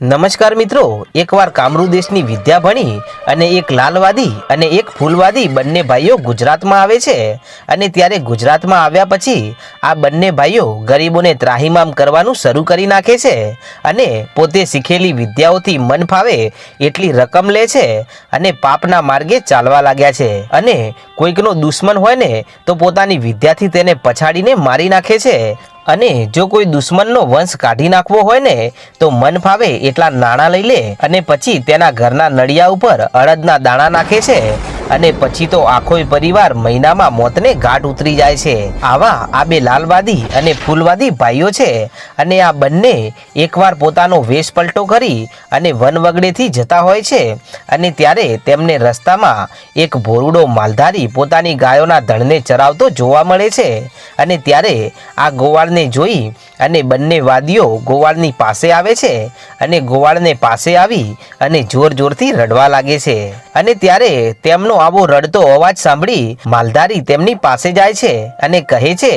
નમસ્કાર મિત્રો, એકવાર કામરૂ દેશની વિદ્યા ભણી અને એક લાલવાદી અને એક ફૂલવાદી બંને ભાઈઓ ગુજરાતમાં આવે છે અને ત્યારે ગુજરાતમાં આવ્યા પછી આ બંને ભાઈઓ ગરીબોને ત્રાહિમામ કરવાનું શરૂ કરી નાખે છે અને પોતે શીખેલી વિદ્યાઓથી મન ફાવે એટલી રકમ લે છે અને પાપના માર્ગે ચાલવા લાગ્યા છે. અને કોઈકનો દુશ્મન હોય ને તો પોતાની વિદ્યાથી તેને પછાડીને મારી નાખે છે. અને જો કોઈ દુશ્મનનો વંશ કાઢી નાખવો હોય ને, તો મન ફાવે એટલા નાણાં લઈ લે અને પછી તેના ઘરના નળિયા ઉપર અડદના દાણા નાખે છે. અને પછી તો આખોય પરિવાર મહિનામાં મોતને ઘાટ ઉતરી જાય છે. આવા આ બે લાલવાદી અને ફૂલવાદી ભાઈઓ છે અને આ બંને એકવાર પોતાનો વેશ પલટો કરી અને વનવગડેથી જતા હોય છે અને ત્યારે તેમને રસ્તામાં એક ભોરુડો માલધારી પોતાની ગાયોના ધણને ચરાવતો જોવા મળે છે અને ત્યારે આ ગોવાળને જોઈ અને બંને વાદીઓ ગોવાળની પાસે આવે છે અને ગોવાળને પાસે આવી અને જોર જોરથી રડવા લાગે છે. અને ત્યારે તેમનો આવો રડતો અવાજ સાંભળી માલધારી તેમની પાસે જાય છે અને કહે છે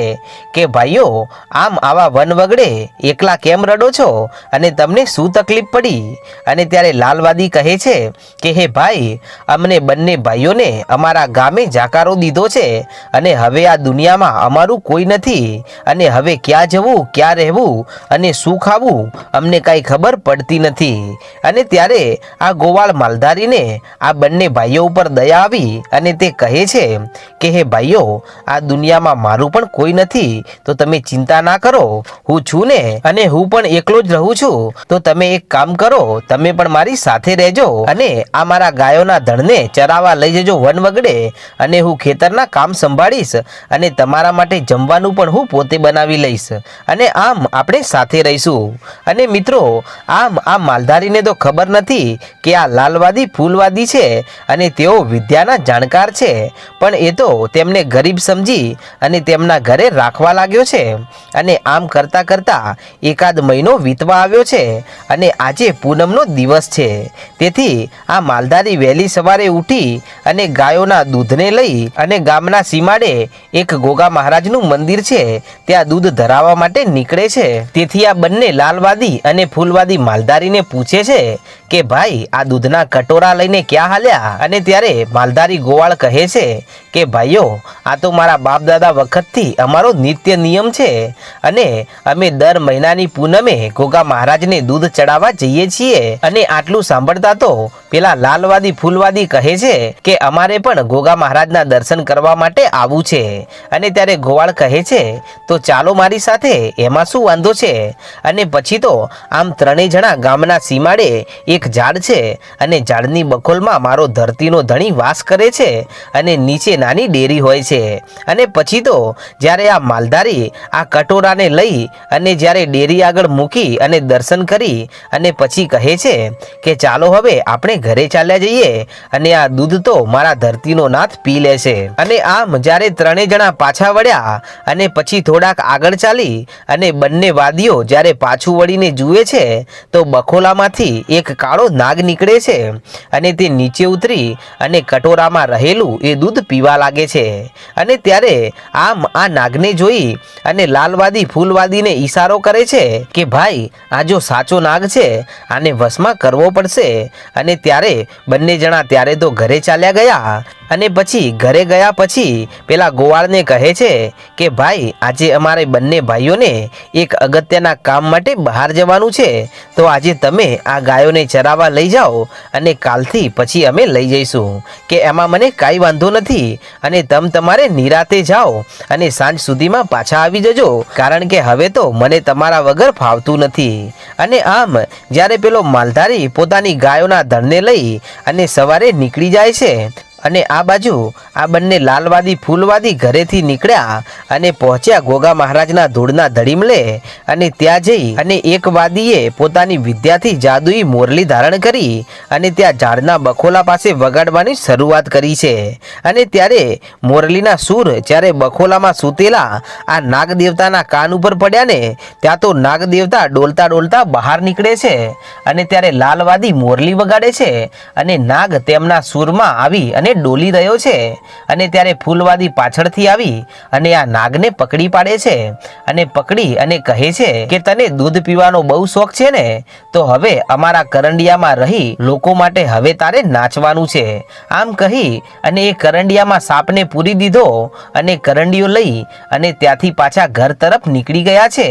કે, ભાઈઓ, આમ આવા વન વગડે એકલા કેમ રડો છો? અને તમને શું તકલીફ પડી? અને ત્યારે લાલવાદી કહે છે કે, હે ભાઈ, અમને બંને ભાઈઓને અમારા ગામે જાકારો દીધો છે અને હવે આ દુનિયામાં અમારું કોઈ નથી અને હવે ક્યાં જવું, ક્યાં રહેવું અને શું ખાવું અમને કાંઈ ખબર પડતી નથી. અને ત્યારે આ ગોવાળ માલધારીને આ બંને ભાઈઓ ઉપર દયા આવી અને તે કહે છે કે, હે ભાઈઓ, આ દુનિયામાં મારું પણ કોઈ નથી, તો તમે ચિંતા ના કરો. હું છું ને અને હું પણ એકલો જ રહું છું. તો તમે એક કામ કરો, તમે પણ મારી સાથે રહેજો અને આ મારા ગાયોના ધણને ચરાવા લઈ જજો વન વગડે અને હું ખેતરના કામ સંભાળીશ અને તમારા માટે જમવાનું પણ હું પોતે બનાવી લઈશ અને આમ આપણે સાથે રહીશું. અને મિત્રો, આમ આ માલધારીને તો ખબર નથી કે આ લાલવાદી, ફૂલવાદી છે અને તેઓ વિદ્યાના જાણકાર છે. પણ એ તો તેમને ગરીબ સમજી અને તેમના ઘરે રાખવા લાગ્યો છે. અને આમ કરતાં કરતાં એકાદ મહિનો વીતવા આવ્યો છે અને આજે પૂનમનો દિવસ છે. તેથી આ માલધારી વહેલી સવારે ઉઠી અને ગાયોના દૂધને લઈ અને ગામના સીમાડે એક ગોગા મહારાજનું મંદિર છે. ત્યાં દૂધ ધરાવવા માટે નીકળે છે. તેથી આ બંને લાલવાદી અને ફૂલવાદી માલધારીને પૂછે છે કે, ભાઈ, આ દૂધના કટોરા લઈને ક્યાં હાલ્યા? અને ત્યારે માલધારી ગોવાળ કહે છે કે, ભાઈઓ, આ તો મારા બાપ દાદા વખતથી અમારો નિત્ય નિયમ છે અને અમે દર મહિનાની પૂનમે ગોગા મહારાજને દૂધ ચડાવવા જઈએ છીએ અને આટલું સાંભળતા તો પેલા લાલવાદી, ફૂલવાદી કહે છે કે, અમારે પણ ગોગા મહારાજના દર્શન કરવા માટે આવવું છે. અને ત્યારે ગોવાળ કહે છે, તો ચાલો મારી સાથે, એમાં શું વાંધો છે? અને પછી તો આમ ત્રણેય જણા ગામના સીમાડે એક ઝાડ છે અને ઝાડની બખોલમાં મારો ધરતીનો ધણી વાસ કરે છે અને નીચે નાની ડેરી હોય છે. અને પછી તો જ્યારે આ માલધારી આ કટોરાને લઈ અને જ્યારે ડેરી આગળ મૂકી અને દર્શન કરી અને પછી કહે છે કે ચાલો હવે આપણે ઘરે ચાલ્યા જઈએ અને આ દૂધ તો મારા ધરતીનો નાથ પી લે છે. અને આમ જ્યારે ત્રણેય જણા પાછા વળ્યા અને પછી થોડાક આગળ ચાલી અને બંને વાદીઓ જ્યારે પાછું વળીને જુએ છે તો બખોલામાંથી એક કાળો નાગ નીકળે છે અને તે નીચે ઉતરી અને કટોરામાં રહેલું એ દૂધ પીવા લાગે છે. અને ત્યારે આમ આ નાગને જોઈ અને લાલવાદી ફૂલવાદીને ઈશારો કરે છે કે, ભાઈ, આ જો સાચો નાગ છે, આને વશમાં કરવો પડશે. અને ત્યારે બંને જણા ત્યારે તો ઘરે ચાલ્યા ગયા. અને પછી ઘરે ગયા પછી પેલા ગોવાળને કહે છે કે, ભાઈ, આજે અમારે બંને ભાઈઓને એક અગત્યના કામ માટે બહાર જવાનું છે. તો આજે તમે આ ગાયોને ચરાવવા લઈ જાઓ અને કાલથી પછી અમે લઈ જઈશું. કે એમાં મને કાંઈ વાંધો નથી અને તમ તમારે નિરાતે જાઓ અને સાંજ સુધીમાં પાછા આવી જજો. કારણ કે હવે તો મને તમારા વગર ફાવતું નથી. અને આમ જ્યારે પેલો માલધારી પોતાની ગાયોના ધણને લઈ અને સવારે નીકળી જાય છે અને આ બાજુ આ બંને લાલવાદી ફૂલવાદી ઘરેથી નીકળ્યા અને પહોંચ્યા ગોગા મહારાજના ધૂળના ધડીમલે અને ત્યાં જઈ અને એક વાદીએ પોતાની વિદ્યાથી જાદુઈ મોરલી ધારણ કરી અને ત્યાં ઝાડના બખોલા પાસે વગાડવાની શરૂઆત કરી છે. અને ત્યારે મોરલીના સૂર જ્યારે બખોલામાં સૂતેલા આ નાગદેવતાના કાન ઉપર પડ્યા ને ત્યાં તો નાગદેવતા ડોલતા ડોલતા બહાર નીકળે છે અને ત્યારે લાલવાદી મોરલી વગાડે છે અને નાગ તેમના સૂરમાં આવી અને ડોલી રહ્યો છે અને ત્યારે ફૂલવાદી પાછળથી આવી અને આ નાગને પકડી પાડે છે અને પકડી અને કહે છે કે તને દૂધ પીવાનો બહુ શોખ છે ને, તો હવે અમારા કરંડિયામાં રહી લોકો માટે હવે તારે નાચવાનું છે. આમ કહી અને એ કરંડિયામાં સાપને પૂરી દીધો અને કરંડિયો લઈ અને ત્યાંથી પાછા ઘર તરફ નીકળી ગયા છે.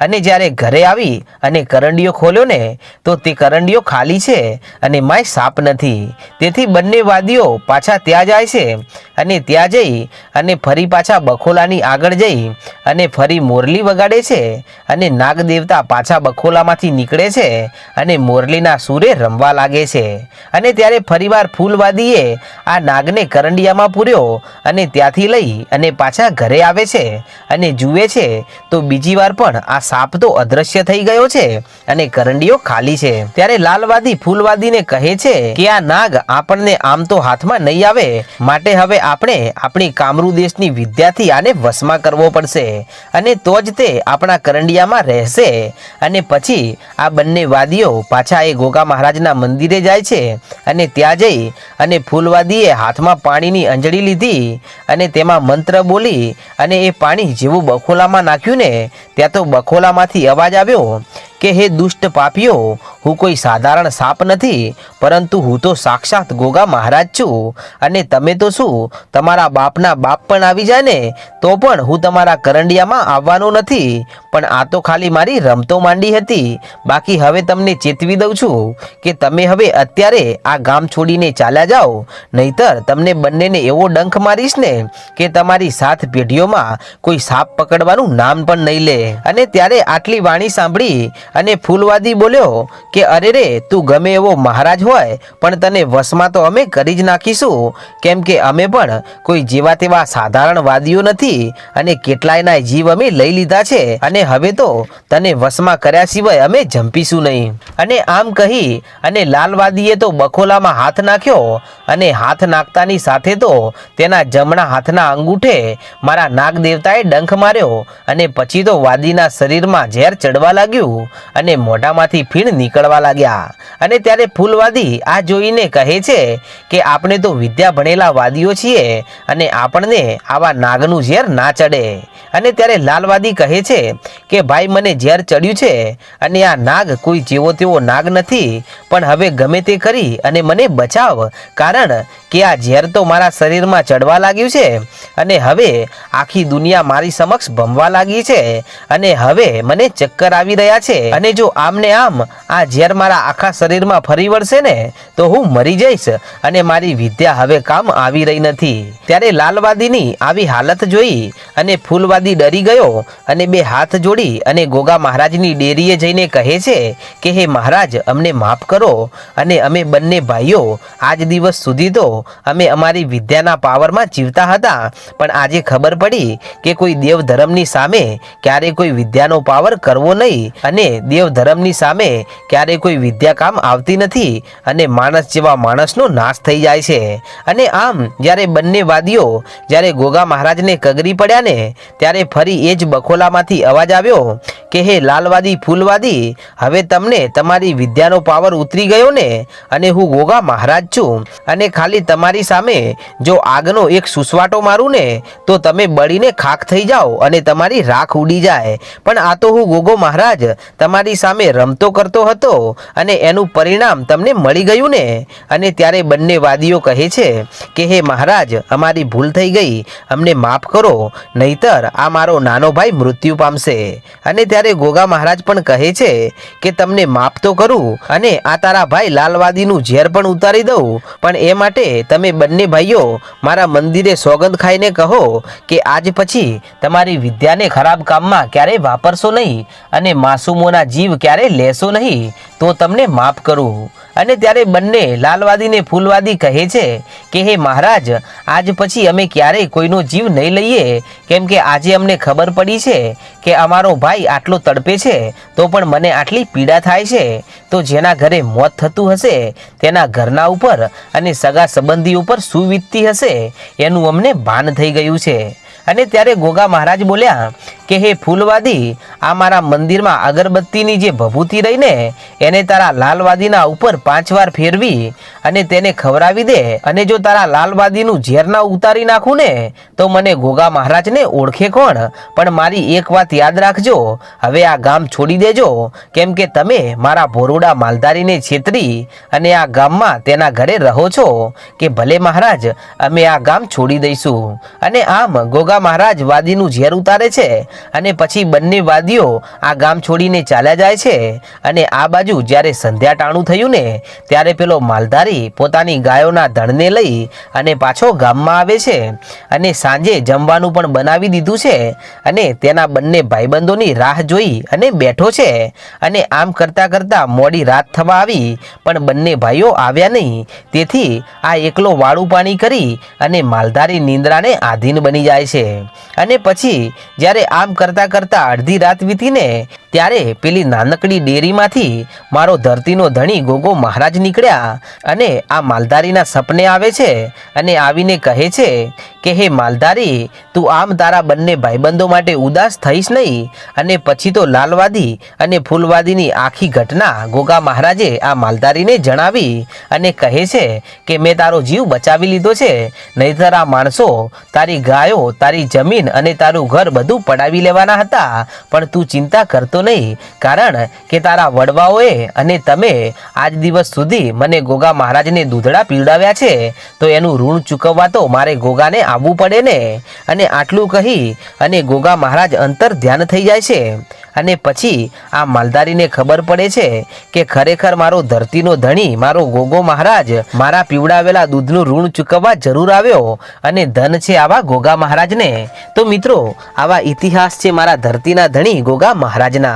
અને જ્યારે ઘરે આવી અને કરંડિયો ખોલ્યો ને, તો તે કરંડીઓ ખાલી છે અને માય સાપ નથી. તેથી બંને વાદીઓ પાછા ત્યાં જાય છે અને ત્યાં જઈ અને ફરી પાછા બખોલાની આગળ જઈ અને ફરી મોરલી વગાડે છે અને નાગ દેવતા પાછા બખોલામાંથી નીકળે છે અને મોરલીના સૂરે રમવા લાગે છે. અને ત્યારે ફરીવાર ફૂલવાદીએ આ નાગને કરંડિયામાં પૂર્યો અને ત્યાંથી લઈ અને પાછા ઘરે આવે છે અને જુએ છે તો બીજી વાર પણ આ સાપ તો અદ્રશ્ય થઈ ગયો છે અને કરંડિયો ખાલી છે. ત્યારે લાલવાદી ફૂલવાદીને કહે છે કે આ નાગ આપણને આમ તો હાથમાં નહીં આવે. માટે હવે આપણે આપણી કામરૂ દેશની વિદ્યાથી આને વશમાં કરવો પડશે. અને તો જ તે આપણા કરંડિયામાં રહેશે. અને પછી આ બંને વાદીઓ પાછા એ ગોગા મહારાજના મંદિરે જાય છે. અને ત્યાં જઈ અને ફૂલવાદીએ હાથમાં પાણીની અંજળી લીધી અને તેમાં મંત્ર બોલી અને એ પાણી જેવું બખોલામાં નાખ્યું ને, ત્યાં તો બખોલામાંથી અવાજ આવ્યો કે, હે દુષ્ટ પાપીઓ હું કોઈ સાધારણ સાપ નથી, પરંતુ હું તો સાક્ષાત ગોગા મહારાજ છું. અને તમે તો શું, તમારા બાપના બાપ પણ આવી જાય ને, તો પણ હું તમારા કરંડિયામાં આવવાનો નથી. પણ આ તો ખાલી મારી રમતો માંડી હતી. બાકી હવે તમને ચેતવી દઉં છું કે તમે હવે અત્યારે આ ગામ છોડીને ચાલ્યા જાઓ. નહીતર તમને બંનેને એવો ડંખ મારીશ ને કે તમારી સાત પેઢીઓમાં કોઈ સાપ પકડવાનું નામ પણ નહીં લે. અને ત્યારે આટલી વાણી સાંભળી અને ફૂલવાદી બોલ્યો કે અરે રે, તું ગમે એવો મહારાજ હોય, પણ તને વશમાં તો અમે કરી જ નાખીશું. કેમ કે અમે પણ કોઈ જેવા તેવા સાધારણ વાદીઓ નથી અને કેટલાયના જીવ અમે લઈ લીધા છે. અને હવે તો તને વશમાં કર્યા સિવાય અમે જંપીશું નહીં. અને આમ કહી, અને લાલવાદીએ તો બખોલામાં હાથ નાખ્યો, અને હાથ નાખતાની સાથે તો તેના જમણા હાથના અંગૂઠે મારા નાગ દેવતાએ ડંખ માર્યો, અને પછી તો વાદીના શરીરમાં ઝેર ચડવા લાગ્યું, અને મોઢામાંથી ફીણ નીકળવા લાગ્યા. અને ત્યારે ફૂલવાદી આ જોઈને કહે છે કે, આપણે તો વિદ્યા ભણેલા વાદીઓ છીએ અને આપણને આવા નાગનું ઝેર ના ચડે. અને ત્યારે લાલવાદી કહે છે કે, ભાઈ, મને ઝેર ચડ્યું છે અને આ નાગ કોઈ જેવો તેવો નાગ નથી, પણ હવે ગમે તે કરી અને મને બચાવ, કારણ કે આ ઝેર તો મારા શરીરમાં ચડવા લાગ્યું છે અને હવે આખી દુનિયા મારી સમક્ષ ભમવા લાગી છે અને હવે મને ચક્કર આવી રહ્યા છે. અને જો આમને આમ આ ઝેર મારા આખા શરીરમાં ફરી વળશે ને, તો હું મરી જઈશ અને મારી વિદ્યા હવે કામ આવી રહી નથી. ત્યારે લાલવાદીની આવી હાલત જોઈ અને ફૂલવાદી ડરી ગયો અને બે હાથ જોડી અને ગોગા મહારાજની ડેરીએ જઈને કહે છે કે, હે મહારાજ, અમને માફ કરો અને અમે બંને ભાઈઓ આજ દિવસ સુધી તો અમે અમારી વિદ્યાના પાવરમાં જીવતા હતા. પણ આજે ખબર પડી કે કોઈ દેવ ધર્મની સામે ક્યારે કોઈ વિદ્યાનો પાવર કરવો નહીં અને દેવ ધર્મની સામે ક્યારે કોઈ વિદ્યા કામ આવતી નથી અને માણસ જેવા માણસનો નાશ થઈ જાય છે. અને આમ જ્યારે બંને વાદીઓ જ્યારે ગોગા મહારાજને કગરી પડ્યા ને, ત્યારે ફરી એ જ બખોલામાંથી અવાજ આવ્યો કે, હે લાલવાદી, ફૂલવાદી, હવે તમને તમારી વિદ્યાનો પાવર ઉતરી ગયો ને, અને હું ગોગા મહારાજ છું, અને ખાલી તમારી સામે જો આગનો એક સુસવાટો મારું ને, તો તમે બળીને ખાખ થઈ જાઓ અને તમારી રાખ ઉડી જાય. પણ આ તો હું ગોગો મહારાજ તમારી સામે રમતો કરતો હતો અને એનું પરિણામ તમને મળી ગયું ને? અને ત્યારે બંને વાદીઓ કહે છે કે, હે મહારાજ, અમારી ભૂલ થઈ ગઈ. અમને માફ કરો. નહીતર આ મારો નાનો ભાઈ મૃત્યુ પામશે. અને ત્યારે ગોગા મહારાજ પણ કહે છે કે, તમને માફ તો કરું અને આ તારા ભાઈ લાલવાદીનું ઝેર પણ ઉતારી દઉં. પણ એ માટે તમે બંને ભાઈઓ મારા મંદિરે સોગંદ ખાઈને કહો કે, આજ પછી તમારી વિદ્યાને ખરાબ કામમાં ક્યારેય વાપરશો નહીં અને માસૂમોના જીવ ક્યારેય લેશો નહીં. તો તમને માફ કરું અને ત્યારે બંને લાલવાદીને ફૂલવાદી કહે છે કે, હે મહારાજ, આજ પછી અમે ક્યારેય કોઈનો જીવ નહીં લઈએ. કેમ કે આજે અમને ખબર પડી છે કે અમારો ભાઈ આટલો તડપે છે, તો પણ મને આટલી પીડા થાય છે. તો જેના ઘરે મોત થતું હશે, તેના ઘરના ઉપર અને સગા સંબંધી ઉપર શું હશે. એનું અમને ભાન થઈ ગયું છે. અને ત્યારે ગોગા મહારાજ બોલ્યા કે, હે ફૂલવાદી, આ મારા મંદિરમાં અગરબત્તીની જે ભભૂતિ રહીને એને તારા લાલવાદીના ઉપર પાંચ વાર ફેરવી અને તેને ખવડાવી દે અને જો તારા લાલવાદીનું ઝેરના ઉતારી નાખું ને, તો મને ગોગા મહારાજને ઓળખે કોણ? પણ મારી એક વાત યાદ રાખજો. હવે આ ગામ છોડી દેજો. કેમ કે તમે મારા ભોરુડા માલધારીને છેતરી અને આ ગામમાં તેના ઘરે રહો છો. કે ભલે મહારાજ, અમે આ ગામ છોડી દઈશું. અને આમ ગોગા મહારાજ વાદીનું ઝેર ઉતારે છે અને પછી બંને વાદીઓ આ ગામ છોડીને ચાલ્યા જાય છે અને આ બાજુ જ્યારે સંધ્યા ટાણું થયું ને, ત્યારે પેલો માલધારી પોતાની ગાયોના ધણને લઈ અને પાછો ગામમાં આવે છે અને સાંજે જમવાનું પણ બનાવી દીધું છે અને તેના બંને ભાઈબંધોની રાહ જોઈ અને બેઠો છે અને આમ કરતાં કરતાં મોડી રાત થવા આવી, પણ બંને ભાઈઓ આવ્યા નહીં. તેથી આ એકલો વાળું પાણી કરી અને માલધારી નિંદ્રાને આધીન બની જાય છે. અને પછી જ્યારે આમ કરતાં કરતાં અડધી રાત વીતીને ત્યારે પેલી નાનકડી ડેરીમાંથી મારો ધરતીનો ધણી ગોગો મહારાજ નીકળ્યા અને આ માલધારીના સપને આવે છે અને આવીને કહે છે કે, હે માલધારી, તું આમ તારા બંને ભાઈબંધો માટે ઉદાસ થઈશ નહીં અને પછી તો લાલવાદી અને ફૂલવાદીની આખી ઘટના ગોગા મહારાજે આ માલધારીને જણાવી અને કહે છે કે, મેં તારો જીવ બચાવી લીધો છે, નહીતર આ માણસો તારી ગાયો, તારી જમીન અને તારું ઘર બધું પડાવી લેવાના હતા, પણ તું ચિંતા કરતો નહીં. કારણ કે તારા વડવાઓએ અને તમે આજ દિવસ સુધી મને ગોગા મહારાજને દૂધડા પીવડાવ્યા છે, તો એનું ઋણ ચૂકવવા તો મારે ગોગાને આવવું પડે ને. અને આટલું કહી અને ગોગા મહારાજ અંતર ધ્યાન થઈ જાય છે. અને પછી આ માલધારીને ખબર પડે છે કે ખરેખર મારો ધરતીનો ધણી, મારો ગોગો મહારાજ, મારા પીવડાવેલા દૂધનું ઋણ ચૂકવવા જરૂર આવ્યો અને ધન છે આવા ગોગા મહારાજને. તો મિત્રો, આવા ઇતિહાસ છે મારા ધરતીના ધણી ગોગા મહારાજના.